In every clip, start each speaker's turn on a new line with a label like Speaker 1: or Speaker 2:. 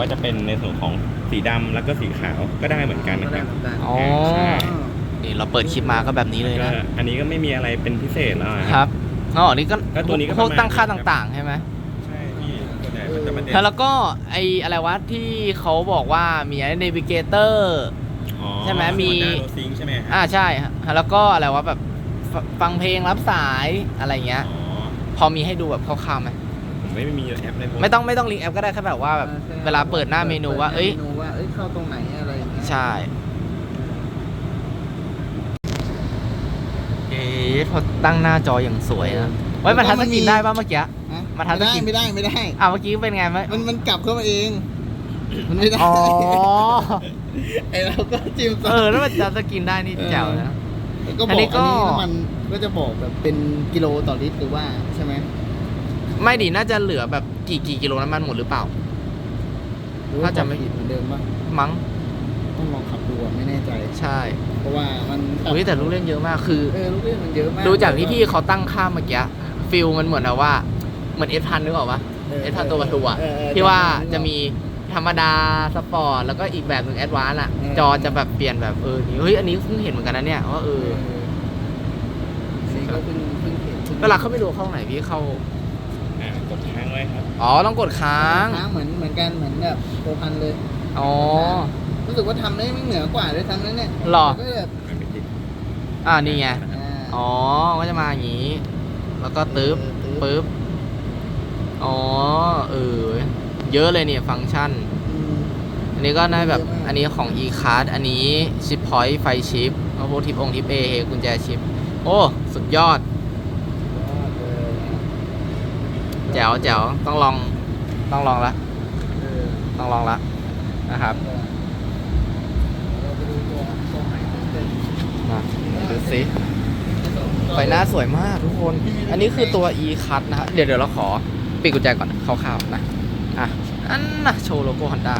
Speaker 1: ว่าจะเป็นในส่วนของสีดำแล้วก็สีขาวก็ได้เหมือนกัน
Speaker 2: ก็
Speaker 1: นะค
Speaker 2: ได้
Speaker 1: รับ
Speaker 2: เหมือนกัน
Speaker 3: อ๋อ
Speaker 1: ใช่
Speaker 3: นี่เราเปิดคลิปมาก็แบบนี้เลย
Speaker 1: ก็
Speaker 3: นะ
Speaker 1: อันนี้ก็ไม่มีอะไรเป็นพิเศษแล้วอะ
Speaker 3: ครับอ๋อนี่ก็
Speaker 1: ก็ตัวนี้ก็
Speaker 3: พวก
Speaker 1: ประมาณ
Speaker 3: ตั้งค่า
Speaker 1: ครับ
Speaker 3: ต่างๆใช่ไหม
Speaker 1: ใช่พี่ส่วนใหญ่มันจะมาเด่น
Speaker 3: แล้วก็ไออะไรวะที่เขาบอกว่ามีไอ้ navigator
Speaker 1: อ๋อ
Speaker 3: ใช่ไหมมี
Speaker 1: โรซิงใช่ไหมฮะ
Speaker 3: อ่าใช่ฮะแล้วก็อะไรวะแบบฟฟังเพลงรับสายอะไรเงี้ย
Speaker 1: อ๋อ
Speaker 3: พอมีให้ดูแบบคร่าวๆไหม
Speaker 1: ผม ไม่มีแอปในโทรศัพท์
Speaker 3: ไม่ต้องไม่ต้องลิงก์แอปก็ได้แค่แบบว่าแบบ
Speaker 2: ออใช่
Speaker 3: เวลาเปิดหน้าเมนูว่า เอ้ย
Speaker 2: เมนูว่าเอ้ยเข้าตรงไหนอะไรอย่างเงี้ย
Speaker 3: ใช่เอ๊ะพอตั้งหน้าจออย่างสวยนะไว้ยมันทัชสกรีนได้ป่ะเมื่อกี้
Speaker 2: ฮะ
Speaker 3: มาทัน
Speaker 2: ไม่ได้
Speaker 3: สกิน
Speaker 2: ไม่ได้ไม่ได้
Speaker 3: อ่าเมื่อกี้เป็นไงไหม
Speaker 2: มันมันกลับเข้ามาเอง มันไม่ได้
Speaker 3: อ๋อ
Speaker 2: ไอเราก็จิ้ม
Speaker 3: เออแล้วมันทัชสกรีนได้นี่แจ๋วนะ
Speaker 2: แล้วก็บ
Speaker 3: อั
Speaker 2: อนก
Speaker 3: นี้
Speaker 2: อัน
Speaker 3: ก็
Speaker 2: นี้น้ำมันก็จะบอกแบบเป็นกิโลต่อลิตรหรือว่าใช่ไหม
Speaker 3: ไม่ดิน่าจะเหลือแบบกี่กี่กิโลน้ำมันหมดหรือเปล่า
Speaker 2: หรือว่า
Speaker 3: น่าจะไม่
Speaker 2: ผิดเหมือนเดิมป่ะ
Speaker 3: มั้ง
Speaker 2: ต้องลองขับดูอะไม่แน่ใจ
Speaker 3: ใช่
Speaker 2: เพราะว่ามัน
Speaker 3: อุ้ยแต่ลูกเล่นเยอะมากคือ
Speaker 2: เออลูกเล่นมันเยอะมาก
Speaker 3: ดูจากที่พี่เขาตั้งค่าเมื่อกี้ฟิลมันเหมือนแบบว่าเหมือนเอสพันนึกออกปะเอสพันตัวประตูอะ
Speaker 2: เเออ
Speaker 3: ที่ว่าจะมีธรรมดาสปอร์ตแล้วก็อีกแบบหนึ่งแอดวานซ์อะ
Speaker 2: เออ
Speaker 3: จอจะแบบเปลี่ยนแบบเออนี่เฮ้ยอันนี้เพิ่งเห็นเหมือนกันนะเนี่ยว่าเอ
Speaker 2: เอ
Speaker 3: อ
Speaker 2: อนี่ก็เพิ่งเพิ่งเห็นพิ่ง
Speaker 3: เวลาเข้าไม่รู้เข้าไหนพี่เข้า
Speaker 1: อ่ากดค้าง ไว้ครับ
Speaker 3: อ๋อต้องกดค้าง
Speaker 2: ค้างเหมือนเหมือนกันเหมือนแบบโปรพันเลย
Speaker 3: อ๋อ
Speaker 2: รู้สึกว่าทำได้ไม่เหนือกว่าด้วยซ้ำนั่นเนี่ย
Speaker 3: หรอ
Speaker 2: ก็แบบ
Speaker 1: มันเป็นติด
Speaker 3: อ่านี่ไง
Speaker 2: อ่า
Speaker 3: อ๋อ ก็จะมาอย่างนี้ แล้วก็ตึ๊บ
Speaker 2: เออ
Speaker 3: ปึ๊บ อ๋อ เออ เยอะเลยเนี่ยฟังก์ชัน
Speaker 2: อืม
Speaker 3: อันนี้ก็ได้แบบ
Speaker 2: เยอะมาก
Speaker 3: อันนี้ของ e-card อันนี้ชิปพอยต์ไฟชิปแล้วพวกทิปองทิปเอกุญแจชิป โอ้ สุดยอด
Speaker 2: เออ
Speaker 3: แจ๋วแจ๋วต้องลองต้องลองละ
Speaker 2: เออ
Speaker 3: ต้องลองละนะครับ
Speaker 2: เราไปดูตัวตัวใหม่เพิ่มเติม
Speaker 3: มาดูสิไฟหน้าสวยมากทุกคน อันนี้คือตัว e-card นะฮะเดี๋ยวเดี๋ยวเราขอปิดกุญแจก่อนคร่าวๆนะอะอันนะโชว์โลโก้ Honda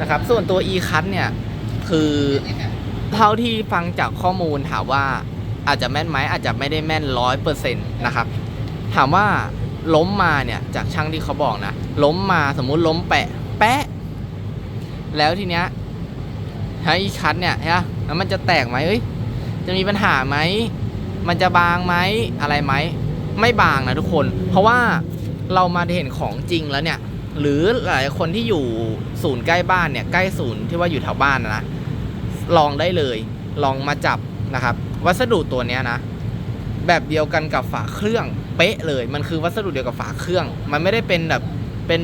Speaker 3: นะครับส่วนตัว e-card เนี่ยคือเท่าที่ฟังจากข้อมูลถามว่าอาจจะแม่นไหมอาจจะไม่ได้แม่นร้อยเปอร์เซ็นต์นะครับ ถามว่า ล้มมาเนี่ยจากช่างที่เขาบอกนะล้มมาสมมุติล้มแปะแปะ แล้วทีเนี้ยให้คัดเนี่ยฮะแล้วมันจะแตกไหมเอ้ยจะมีปัญหาไหมมันจะบางไหมอะไรไหมไม่บางนะทุกคน เพราะว่าเรามาเห็นของจริงแล้วเนี่ย หรือหลายคนที่อยู่ศูนย์ใกล้บ้านเนี่ยใกล้ศูนย์ที่ว่าอยู่แถวบ้านนะนะลองได้เลย ลองมาจับนะครับ วัสดุตัวเนี้ยนะ แบบเดียวกันกับฝาเครื่อง เป๊ะเลย มันคือวัสดุเดียวกับฝาเครื่อง มันไม่ได้เป็นแบบเป็น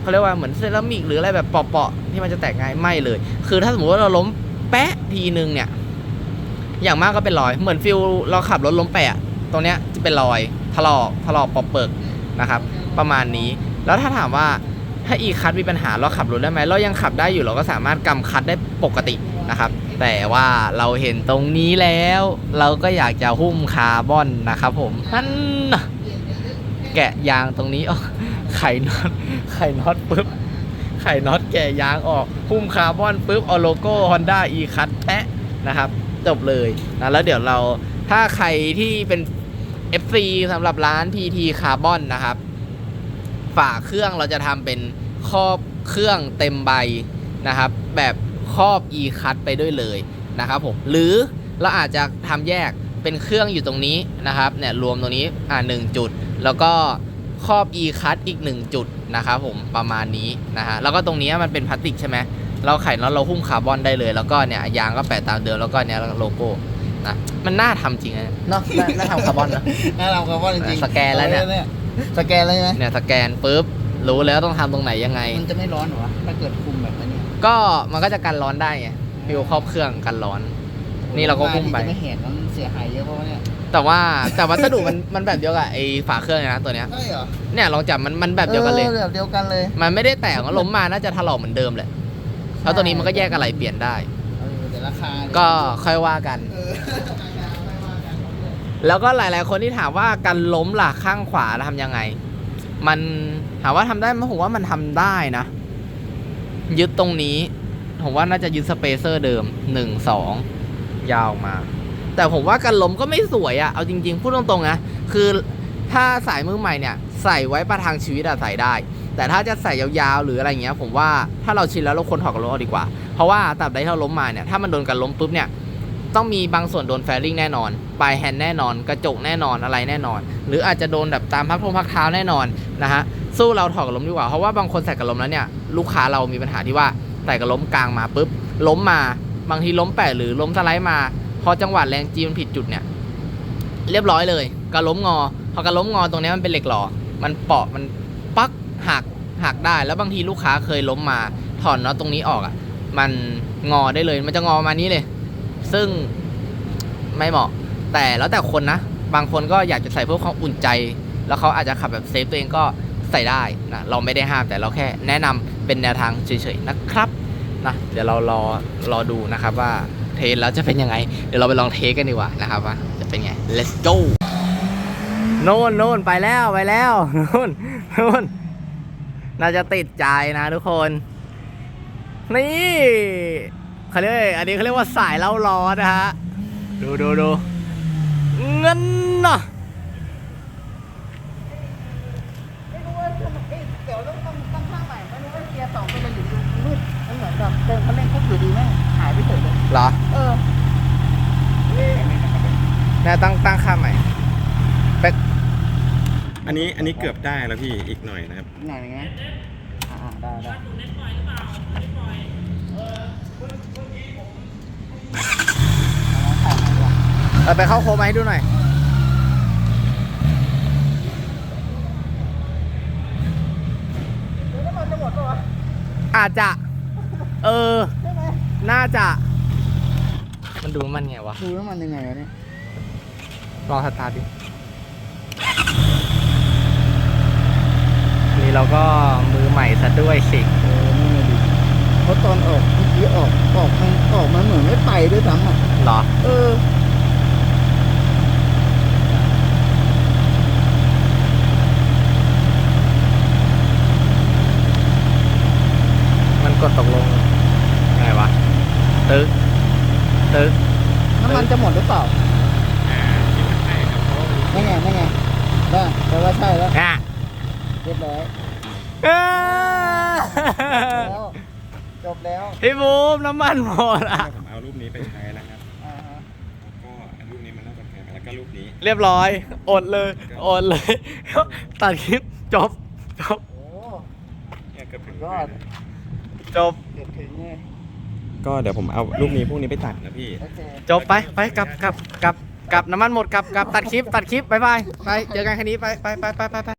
Speaker 3: เขาเรียกว่าเหมือนเซรามิกหรืออะไรแบบเปาะๆที่มันจะแตกง่ายไม่เลย คือถ้าสมมติว่าเราล้มแปะทีนึงเนี่ย อย่างมากก็เป็นรอย เหมือนฟิลเราขับรถล้มแปะ ตรงเนี้ยจะเป็นรอยถลอกถลอกปอกเปิกนะครับ ประมาณนี้ แล้วถ้าถามว่าถ้าอีคัทมีปัญหาเราขับรถได้ไหมเรายังขับได้อยู่เราก็สามารถกำคัดได้ปกตินะครับ แต่ว่าเราเห็นตรงนี้แล้ว เราก็อยากจะหุ้มคาร์บอนนะครับผมนั่น นะแกะยางตรงนี้ออกไข่น็อตไข่น็อตปุ๊บไข่น็อตแกะยางออกหุ้มคาร์บอนปุ๊บเอาโลโก้ Honda e c u t แปะนะครับ จบเลยนะแล้วเดี๋ยวเราถ้าใครที่เป็น FC สำหรับร้าน PT Carbon นะครับ ฝาเครื่องเราจะทำเป็นครอบเครื่องเต็มใบนะครับ แบบครอบ e c u t ไปด้วยเลยนะครับผม หรือเราอาจจะทำแยก เป็นเครื่องอยู่ตรงนี้นะครับเนี่ยรวมตรงนี้อ่าหนึ่งจุด แล้วก็ครอบ e c u t อีก 1 จุดนะครับผมประมาณนี้นะฮะแล้วก็ตรงนี้มันเป็นพลาสติกใช่ไหมเราไขน็อตเราหุ้มคาร์บอนได้เลย แล้วก็เนี่ยยางก็แปะตามเดิมแล้วก็เนี่ยโลโก้นะมันน่าทำจริงนะเนาะน่าน่าทำคาร์บอนนะ
Speaker 2: น่าเราคำว่าจริงๆ
Speaker 3: สแกนแล้วเนี่ย
Speaker 2: สแกนแล้วใช่ไหม
Speaker 3: เนี่ยสแกนปุ๊บรู้แล้วต้องทำตรงไหนยังไง
Speaker 2: มันจะไม่ร้อนเหรอวะถ้าเกิดคุมแบบนี้
Speaker 3: ก็มันก็จะกันร้อนได้ไงฟิวครอบเครื่องกันร้อน นี่เราก็หุ้มไป
Speaker 2: จะไม่เห็นมันเสียหายเยอะเพราะว่าเนี่ย
Speaker 3: แต่ว่าแต่วัสดุมันมันแบบเดียวกับไอ้ฝาเครื่องเลยนะตัวเนี้ย
Speaker 2: ใช่เหรอ
Speaker 3: เนี่ยลองจับมันมันแบบเดียวกันเลย
Speaker 2: ออแบบเดียวกันเลย
Speaker 3: มันไม่ได้แตกล้มมาน่าจะถลอกเหมือนเดิมแหละแล้วตัวนี้มันก็แยกอะไรเปลี่ยนได้
Speaker 2: เออแต่ราคาเนี่ย
Speaker 3: ก็ค่อยว่ากัน
Speaker 2: เออ
Speaker 3: แล้วก็หลาย ๆ คนที่ถามว่าการล้มล่ะข้างขวาทำยังไง มันถามว่าทำได้ไหมผมว่ามันทำได้นะ ยึดตรงนี้ ผมว่าน่าจะยึดสเปเซอร์เดิมหนึ่งสอง ยาวมา แต่ผมว่าการล้มก็ไม่สวยอะเอาจริง ๆ พูดตรงๆนะคือถ้าสายมือใหม่เนี่ยใส่ไว้ประทังชีวิตอะใส่ได้ แต่ถ้าจะใส่ยาวๆหรืออะไรเงี้ย ผมว่าถ้าเราชินแล้วเราควรถอดกับรถเอาดีกว่า เพราะว่าตราบใดที่เราล้มมาเนี่ยถ้ามันโดนกันล้มปุ๊บเนี่ยต้องมีบางส่วนโดนแฟริ่งแน่นอน ปลายแฮนด์แน่นอน กระจกแน่นอนอะไรแน่นอน หรืออาจจะโดนแบบตามพักทงพักเท้าแน่นอนนะฮะ สู้เราถอดกับล้มดีกว่า เพราะว่าบางคนใส่กับล้มแล้วเนี่ย ลูกค้าเรามีปัญหาที่ว่าใส่กับล้มกลางมาปุ๊บ ล้มมา บางทีล้มแปะหรือล้มสไลด์มา พอจังหวะแรงจีมันผิดจุดเนี่ย เรียบร้อยเลยกระล้มงอ พอกระล้มงอตรงนี้มันเป็นเหล็กหล่อมันเปาะมันปักหักหักได้แล้วบางทีลูกค้าเคยล้มมาถอนน็อตตรงนี้ออกอะ มันงอได้เลย มันจะงอมานี้เลย ซึ่งไม่เหมาะ แต่แล้วแต่คนนะ บางคนก็อยากจะใส่เพื่อความอุ่นใจ แล้วเขาอาจจะขับแบบเซฟตัวเองก็ใส่ได้นะเราไม่ได้ห้ามแต่เราแค่แนะนำเป็นแนวทางเฉยๆนะครับ นะเดี๋ยวเรารอรอดูนะครับว่าเทสแล้วจะเป็นยังไง เดี๋ยวเราไปลองเทสกันดีกว่านะครับว่าจะเป็นไง let's go โน่นโน่นไปแล้วไปแล้วโน่นโน่นน่าจะติดใจนะทุกคน นี่เขาเรียกอันนี้เขาเรียกว่าสายเล่าร้อนนะฮะ ดูดูดูเงิน
Speaker 2: เน่ะ เฉยเลย
Speaker 3: เหรอ
Speaker 2: เออ
Speaker 3: แน่ตั้งตั้งค่าใหม่เป็ก
Speaker 1: อันนี้อันนี้เกือบได้แล้วพี่อีกหน่อยนะครับ
Speaker 2: ไหนไงอ่าได้ได้
Speaker 3: เออไปเข้าโค้งมาให้ดูหน่อย
Speaker 2: แล้วมันจะหมดปะวะ
Speaker 3: อาจจะ เออ
Speaker 2: ใช่ไหม
Speaker 3: น่าจะ มันดูมันไงวะ
Speaker 2: ดูน้ำมันยังไงวะเนี่ย
Speaker 3: ลองสตาร์ทดินี่เราก็มือใหม่ซะด้วยสิ
Speaker 2: เออนี่ไงดิเพราะตอนออกเมื่อกี้ออกออกมันออกมาเหมือนไม่ไปด้วยซ้ำอะ
Speaker 3: เหรอ
Speaker 2: เออ
Speaker 3: มันกดตกลงไงวะ ตึก ตึก
Speaker 2: น้ำมันจะหมดหรือเปล่าไม่ไงไม่ไงได้แปลว่าใช่แล้ว
Speaker 3: อะ
Speaker 2: เรียบร้อย
Speaker 3: เอ้ย
Speaker 2: แล้วจบแล้ว
Speaker 3: พี่บูมน้ำมันหมดอะ
Speaker 1: ผมเอารูปนี้ไปใช้นะครับ
Speaker 2: อ่าฮะ
Speaker 1: แล้วก็รูปนี้มันน่าจะแพงแล้วก็รูปนี้
Speaker 3: เรียบร้อย อดเลย อดเลย ตัดคลิปจบจบ
Speaker 2: โอ้
Speaker 1: เนี่ยเกือบถึง
Speaker 2: ยอด
Speaker 3: จบ
Speaker 2: เกือบถึงเลย
Speaker 1: ก็เดี๋ยวผมเอารูปนี้พวกนี้ไปตัดนะพี่
Speaker 2: โอเค
Speaker 3: จบไปไปกลับกลับกลับกลับน้ำมันหมดกลับกลับตัดคลิปตัดคลิปบายบายไปเจอกันคันนี้ไปไปไปไปไป